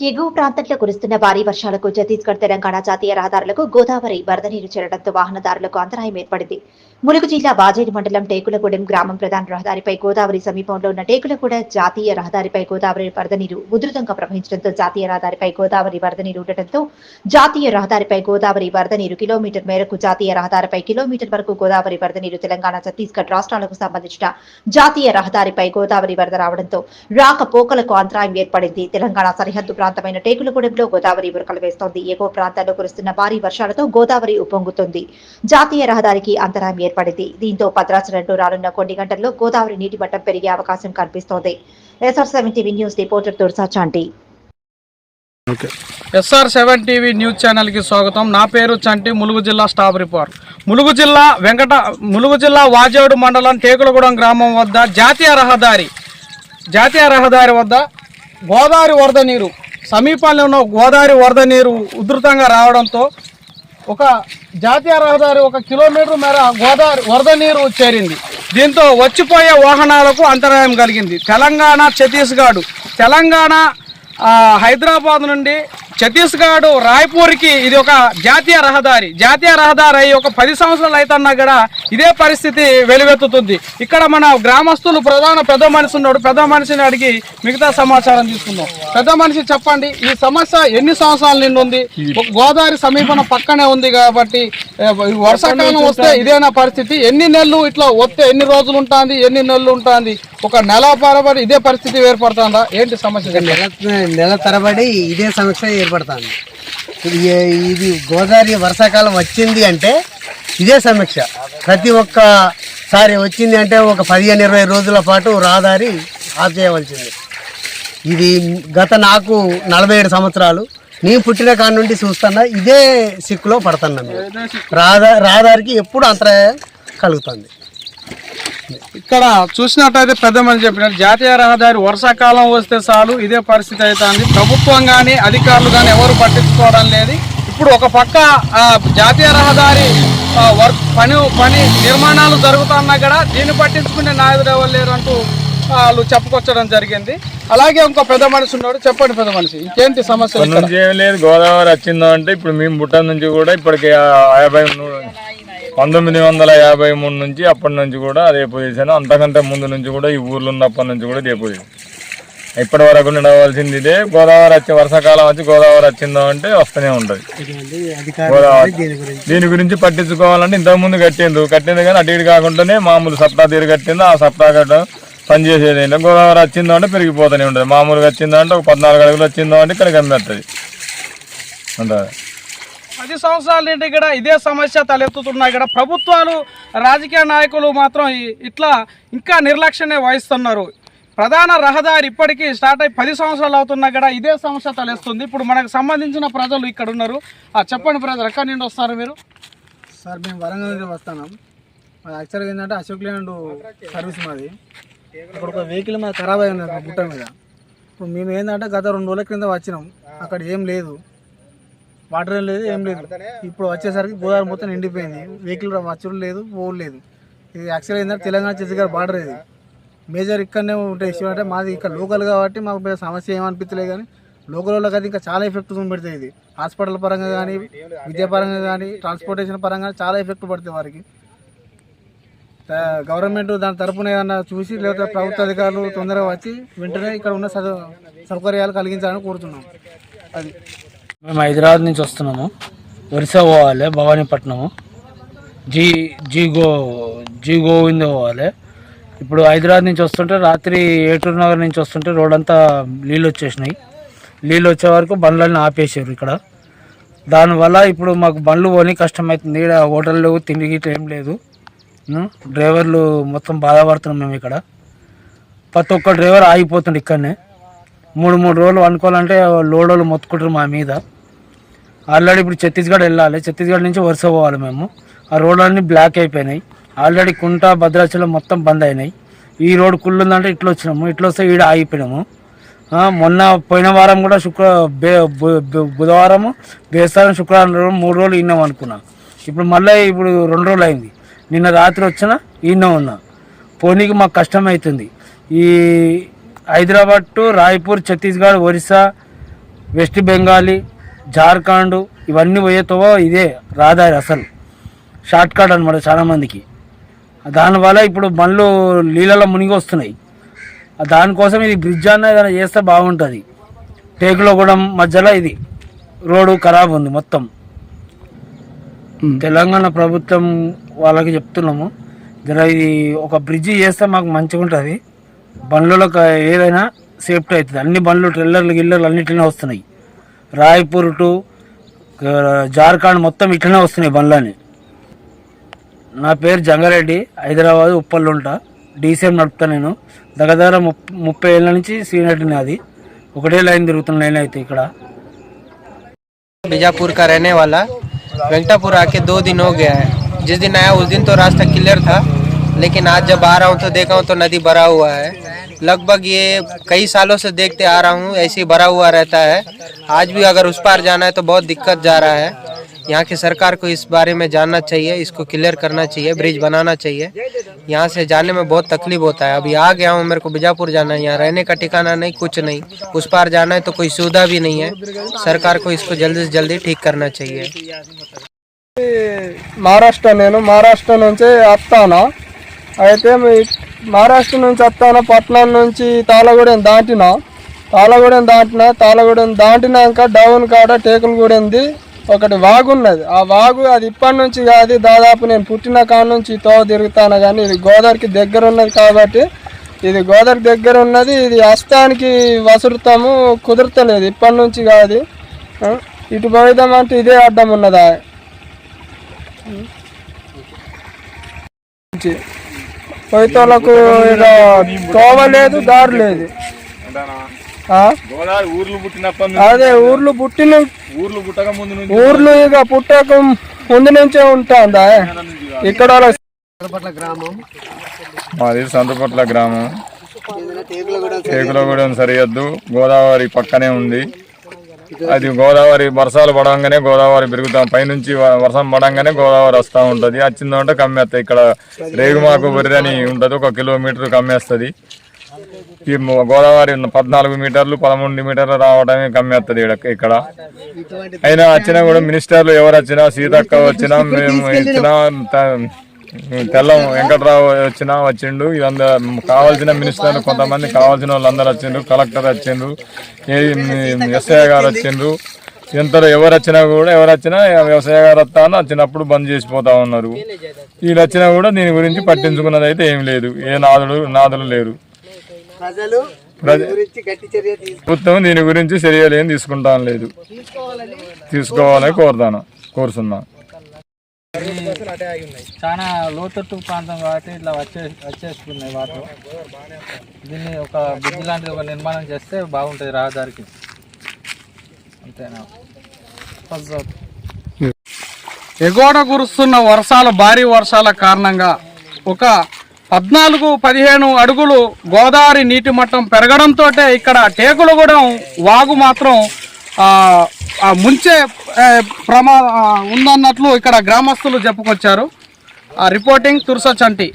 ఎగువ ప్రాంతంలో కురుస్తున్న భారీ వర్షాలకు ఛత్తీస్గఢ్ తెలంగాణ జాతీయ రహదారులకు గోదావరి వరద నీరు చేరడంతో వాహనదారులకు అంతరాయం ఏర్పడింది. ములుగు జిల్లా బాజేడు మండలం టేకులగూడెం గ్రామం ప్రధాన రహదారిపై గోదావరి సమీపంలో ఉన్న టేకులగూడ జాతీయ రహదారిపై గోదావరి వరద నీరు ఉధృతంగా ప్రవహించడంతో జాతీయ రహదారిపై గోదావరి వరద నీరు ఉండటంతో జాతీయ రహదారిపై గోదావరి వరద నీరు కిలోమీటర్ మేరకు జాతీయ రహదారిపై కిలోమీటర్ వరకు గోదావరి వరద నీరు తెలంగాణ ఛత్తీస్గఢ్ రాష్ట్రాలకు సంబంధించిన జాతీయ రహదారిపై గోదావరి వరద రావడంతో రాకపోకలకు అంతరాయం ఏర్పడింది. తెలంగాణ సరిహద్దు ప్రాంతమైన టేకులగూడెంలో గోదావరి ఉరకలు వేస్తోంది. ఎగువ ప్రాంతాల్లో కురుస్తున్న భారీ వర్షాలతో గోదావరి ఉప్పొంగుతుంది. జాతీయ రహదారికి అంతరాయం ఏర్పడింది. దీంతో భద్రాచలంలో రానున్న కొన్ని గంటల్లో గోదావరి నీటి మట్టం పెరిగే అవకాశం కనిపిస్తోంది. SR seven TV news reporter Tursa Chanti. SR seven TV news ఛానల్కి స్వాగతం. నా పేరు చంటి ములుగు జిల్లా స్టాఫ్ రిపోర్ట్. ములుగు జిల్లా వెంకట ములుగు జిల్లా వాజేడు మండలం టేకులగూడెం గ్రామం వద్ద జాతీయ రహదారి జాతీయ రహదారి వద్ద గోదావరి వరద నీరు సమీపంలో ఉన్న గోదావరి వరద నీరు ఉధృతంగా రావడంతో ఒక జాతీయ రహదారి ఒక కిలోమీటర్ మేర గోదావరి వరద నీరు చేరింది. దీంతో వచ్చిపోయే వాహనాలకు అంతరాయం కలిగింది. తెలంగాణ ఛత్తీస్గఢ్ తెలంగాణ హైదరాబాద్ నుండి ఛత్తీస్గఢ్ రాయ్పూర్కి ఇది ఒక జాతీయ రహదారి. జాతీయ రహదారి అయి ఒక పది సంవత్సరాలు అవుతున్నా కూడా ఇదే పరిస్థితి వెలువెత్తుతుంది. ఇక్కడ మన గ్రామస్తులు ప్రధాన పెద్ద మనిషి ఉన్నాడు. పెద్ద మనిషిని అడిగి మిగతా సమాచారం తీసుకుందాం. పెద్ద మనిషి చెప్పండి ఈ సమస్య ఎన్ని సంవత్సరాల నిండుంది? ఉంది గోదావరి సమీపన పక్కనే ఉంది కాబట్టి వర్షాకాలం వస్తే ఇదేనా పరిస్థితి? ఎన్ని నెలలు ఇట్లా వస్తే ఎన్ని రోజులు ఉంటుంది? ఎన్ని నెలలు ఉంటుంది? ఒక నెల పరబడి ఇదే పరిస్థితి ఏర్పడుతుందా? ఏంటి సమస్య. నెల నెల తరబడి ఇదే సమస్య ఏర్పడుతుంది. ఇది గోదావరి వర్షాకాలం వచ్చింది అంటే ఇదే సమస్య. ప్రతి ఒక్కసారి వచ్చింది అంటే ఒక పదిహేను ఇరవై రోజుల పాటు రహదారి ఆఫ్ చేయవలసింది. ఇది గత నాకు నలభై ఏడు సంవత్సరాలు. నేను పుట్టిన కాడ నుండి చూస్తున్నా ఇదే సిక్కులో పడుతున్నాం. మేము రహదా రహదారికి ఎప్పుడు అంతరాయం కలుగుతుంది. ఇక్కడ చూసినట్టయితే పెద్ద మంది చెప్పినట్టు జాతీయ రహదారి వర్షాకాలం వస్తే చాలు ఇదే పరిస్థితి అవుతుంది ప్రభుత్వం కానీ అధికారులు కానీ ఎవరు పట్టించుకోవడం లేదు. ఇప్పుడు ఒక పక్క జాతీయ రహదారి వర్క్ పని పని నిర్మాణాలు జరుగుతున్నా కూడా దీన్ని పట్టించుకునే నాయకుడు ఎవరు లేరు అంటూ వాళ్ళు చెప్పుకొచ్చడం జరిగింది. అలాగే ఇంకో పెద్ద మనిషి ఉన్నాడు. చెప్పండి పెద్ద మనిషి ఇంకేంటి సమస్య ఏం లేదు గోదావరి వచ్చిందో అంటే ఇప్పుడు మేము పుట్టిన నుంచి కూడా ఇప్పటికి యాభై మూడు పంతొమ్మిది వందల యాభై మూడు నుంచి అప్పటి నుంచి కూడా అదే పొజిషన్ అంతకంటే ముందు నుంచి కూడా ఈ ఊర్లో ఉన్నప్పటి నుంచి కూడా ఇదే పొజిషన్ ఇప్పటి వరకు నడవలసింది ఇదే. గోదావరి వచ్చి వర్షాకాలం వచ్చి గోదావరి వచ్చిందో అంటే వస్తూనే ఉంటుంది. గోదావరి దీని గురించి పట్టించుకోవాలంటే ఇంతకుముందు కట్టింది కట్టింది కానీ అటు ఇటు కాకుండానే మామూలు సప్తా తీరు కట్టింది ఆ సప్తా కట్ట పనిచేసేది ఏంటంటే గోదావరి వచ్చిందో అంటే పెరిగిపోతూనే ఉంటుంది. మామూలుగా వచ్చిందో అంటే ఒక పద్నాలుగు అడుగులు వచ్చిందో అంటే ఇక్కడ కమ్మేస్తుంది ఉంటుంది పది సంవత్సరాల నుండి కూడా ఇదే సమస్య తలెత్తుతున్నాయి. కూడా ప్రభుత్వాలు రాజకీయ నాయకులు మాత్రం ఇట్లా ఇంకా నిర్లక్ష్యమే వహిస్తున్నారు. ప్రధాన రహదారి ఇప్పటికీ స్టార్ట్ అయ్యి పది సంవత్సరాలు అవుతున్నా కూడా ఇదే సమస్య తలెస్తుంది ఇప్పుడు మనకు సంబంధించిన ప్రజలు ఇక్కడ ఉన్నారు. ఆ, చెప్పండి ప్రజలు ఎక్కడి నుండి వస్తారు మీరు? సార్ మేము వరంగల్ నుండి వస్తున్నాం. మాది యాక్చువల్గా ఏంటంటే అశోక్ ల్యాండ్ సర్వీస్ మాది. ఇప్పుడు ఒక వెహికల్ మాది ఖరాబ్ అయి ఉంది గుట్ట మీద. ఇప్పుడు మేము ఏంటంటే గత రెండు రోజుల క్రింద వచ్చినాం. అక్కడ ఏం లేదు. వాటర్ ఏం లేదు ఏం లేదు. ఇప్పుడు వచ్చేసరికి గోదావరి మొత్తం నిండిపోయింది. వెహికల్ వచ్చుడు లేదు పోవుడు లేదు. ఇది యాక్చువల్గా ఏంటంటే తెలంగాణ ఛత్తీస్గఢ్ బార్డర్ ఇది. మేజర్ ఇక్కడనే ఉంటాయి ఇష్యూ అంటే మాది ఇక్కడ లోకల్ కాబట్టి మాకు పెద్ద సమస్య ఏమనిపించలేదు కానీ లోకల్ వాళ్ళకి ఇంకా చాలా ఎఫెక్ట్ పెడుతుంది ఇది. హాస్పిటల్ పరంగా కానీ విద్యా పరంగా కానీ ట్రాన్స్పోర్టేషన్ పరంగా చాలా ఎఫెక్ట్ పడుతుంది వారికి. గవర్నమెంట్ దాని తరపున ఏదన్నా చూసి లేకపోతే ప్రభుత్వ అధికారులు తొందరగా వచ్చి వెంటనే ఇక్కడ ఉన్న సదు సౌకర్యాలు కలిగించాలని కోరుతున్నాం. అది. మేము హైదరాబాద్ నుంచి వస్తున్నాము. ఒరిస్సా పోవాలి భవానీపట్నము. జీ జీ గో జీ గోవింద పోవాలి. ఇప్పుడు హైదరాబాద్ నుంచి వస్తుంటే రాత్రి ఏటూరు నగర్ నుంచి వస్తుంటే రోడ్ అంతా నీళ్ళు వచ్చేసినాయి. నీళ్ళు వచ్చే వరకు బండ్లన్నీ ఆపేసారు ఇక్కడ. దానివల్ల ఇప్పుడు మాకు బండ్లు పోనీ కష్టమవుతుంది ఇక్కడ హోటల్ లేవు తిండి గిట్ల ఏం లేదు. డ్రైవర్లు మొత్తం బాధపడుతున్నాం మేము ఇక్కడ. ప్రతి ఒక్క డ్రైవర్ ఆగిపోతుండే ఇక్కడనే. మూడు మూడు రోజులు అనుకోవాలంటే లోడోలు మొత్తుకుంటారు మా మీద. ఆల్రెడీ ఇప్పుడు ఛత్తీస్గఢ్ వెళ్ళాలి. ఛత్తీస్గఢ్ నుంచి వరుస పోవాలి మేము. ఆ రోడ్లన్నీ బ్లాక్ అయిపోయినాయి. ఆల్రెడీ కుంట భద్రాచలం మొత్తం బంద్ అయినాయి. ఈ రోడ్ కుళ్ళు ఉందంటే ఇట్లా వచ్చినాము. ఇట్లా వస్తే ఈడ ఆగిపోయినాము. మొన్న పోయిన వారం కూడా శుక్ర బే బు- బేస్తారం శుక్రవారం మూడు రోజులు ఇన్నాం అనుకున్నా. ఇప్పుడు మళ్ళీ ఇప్పుడు రెండు రోజులు అయింది. నిన్న రాత్రి వచ్చిన ఈయన ఉన్నా. పోనీకి మాకు కష్టం అవుతుంది. ఈ హైదరాబాద్ టు రాయ్పూర్ ఛత్తీస్గఢ్ ఒరిస్సా వెస్ట్ బెంగాలీ జార్ఖండ్ ఇవన్నీ పోయేతో ఇదే రహదారి అసలు. షార్ట్ కట్ అనమాట చాలా మందికి. దానివల్ల ఇప్పుడు బండ్లు నీళ్ళలో మునిగి వస్తున్నాయి దానికోసం ఇది బ్రిడ్జ్ అన్న ఏదైనా చేస్తే బాగుంటుంది. టేకులో కూడా మధ్యలో ఇది రోడ్డు ఖరాబ్ ఉంది మొత్తం. తెలంగాణ ప్రభుత్వం వాళ్ళకి చెప్తున్నాము జర ఇది ఒక బ్రిడ్జి చేస్తే మాకు మంచిగా ఉంటుంది బండ్లకు ఏదైనా సేఫ్టీ అవుతుంది అన్ని బండ్లు ట్రిల్లర్లు గిల్లర్లు అన్నిటినే వస్తున్నాయి రాయ్పూర్ టు ఆ, జార్ఖండ్ మొత్తం ఇట్లనే వస్తున్నాయి బండ్లని నా పేరు జంగారెడ్డి హైదరాబాద్ ఉప్పల్లో ఉంటా డీసీఎం నడుపుతా నేను దగ్గర దగ్గర ముప్ ముప్పై ఏళ్ళ నుంచి సీనియర్ నాది ఒకటే లైన్ తిరుగుతున్న లైన్ అయితే ఇక్కడ बीजापुर का रहने वाला वेंकटापुर आके दो दिन हो गया है जिस दिन आया उस दिन तो रास्ता क्लियर था लेकिन आज जब आ रहा हूँ तो देखा हूँ तो नदी भरा हुआ है। लगभग ये कई सालों से देखते आ रहा हूँ, ऐसे ही भरा हुआ रहता है। आज भी अगर उस पार जाना है तो बहुत दिक्कत जा रहा है। यहाँ की सरकार को इस बारे में जानना चाहिए, इसको क्लियर करना चाहिए ब्रिज बनाना चाहिए। यहाँ से जाने में बहुत तकलीफ़ होता है। अभी आ गया हूँ, मेरे को बीजापुर जाना है। यहाँ रहने का ठिकाना नहीं, कुछ नहीं। उस पार जाना है तो कोई सुविधा भी नहीं है। सरकार को इसको जल्दी से जल्दी ठीक करना चाहिए। महाराष्ट्र नैन महाराष्ट्र नुंचे అయితే మీ- మహారాష్ట్ర నుంచి వస్తాను పట్నం నుంచి తాళగూడెం దాటిన? తాళగూడెం దాటిన తాళగూడెం దాటినాక డౌన్ కాడ టేకులగూడెంది ఒకటి వాగు ఉన్నది. ఆ వాగు అది ఇప్పటి నుంచి కాదు దాదాపు నేను పుట్టిన కాడ నుంచి తోవ తిరుగుతాను కానీ ఇది గోదావరికి దగ్గర ఉన్నది కాబట్టి ఇది గోదావరి దగ్గర ఉన్నది. ఇది హస్తానికి వసురుతాము కుదరతలేదు. ఇప్పటి నుంచి కాదు. ఇటు పోయిదామంటే ఇదే అడ్డం ఉన్నదా? పోయితోళ్ళకు ఇక తోవ లేదు దారి లేదు అదే ఊర్లు పుట్టిన ఊర్లు పుట్టక ముందు ఊర్లు ఇక పుట్టక ముందు నుంచే ఉంటుందా? ఇక్కడ గ్రామం. మాది సంతపట్ల గ్రామం. టేకులగూడెం సరిహద్దు. గోదావరి పక్కనే ఉంది. అది గోదావరి వర్షాలు పడంగానే గోదావరి పెరుగుతాం. పైనుంచి వర్షం పడంగానే గోదావరి వస్తూ ఉంటుంది. వచ్చిందంటే కమ్మేస్తాయి. ఇక్కడ రేగుమాకు బొర్రె అని ఉంటుంది. ఒక కిలోమీటర్ కమ్మేస్తుంది. ఈ గోదావరి పద్నాలుగు మీటర్లు పదమూడు మీటర్లు రావడమే కమ్మేస్తుంది ఇక్కడ అయినా వచ్చినా కూడా మినిస్టర్లు ఎవరు వచ్చినా సీతక్క వచ్చినా మేము ఇచ్చినా తెల్లం వెంకట్రావు వచ్చినా వచ్చిండు. ఇదంతా కావాల్సిన మినిస్టర్లు కొంతమంది కావాల్సిన వాళ్ళందరూ వచ్చిండ్రు కలెక్టర్ వచ్చిండ్రు ఎస్ఐ గారు వచ్చిండ్రు. ఎంత ఎవరు వచ్చినా కూడా ఎవరు వచ్చినా వ్యవసాయ గారు వస్తా అని వచ్చినప్పుడు బంద్ చేసిపోతా ఉన్నారు. వీళ్ళు వచ్చినా కూడా దీని గురించి పట్టించుకున్నది అయితే ఏం లేదు. ఏ నాదులు నాదులు లేరు. ప్రభుత్వం దీని గురించి చర్యలు ఏం తీసుకుంటాను లేదు. తీసుకోవాలని కోరుతాను కోరుతున్నాను చాలా లోతట్టు ప్రాంతం కాబట్టి ఇట్లా వచ్చే వచ్చేస్తున్నాయి వాటర్. దీన్ని ఒక బ్రిడ్జ్ లాంటిది ఒక నిర్మాణం చేస్తే బాగుంటుంది రహదారికి. అంతేనా? ఎగోడ కురుస్తున్న వర్షాల భారీ వర్షాల కారణంగా ఒక పద్నాలుగు పదిహేను అడుగులు గోదావరి నీటి మట్టం పెరగడంతో ఇక్కడ టేకులగూడెం వాగు మాత్రం ముంచే ప్రమా ఉందన్నట్లు ఇక్కడ గ్రామస్తులు చెప్పుకొచ్చారు. ఆ రిపోర్టింగ్ తుర్స చంటి.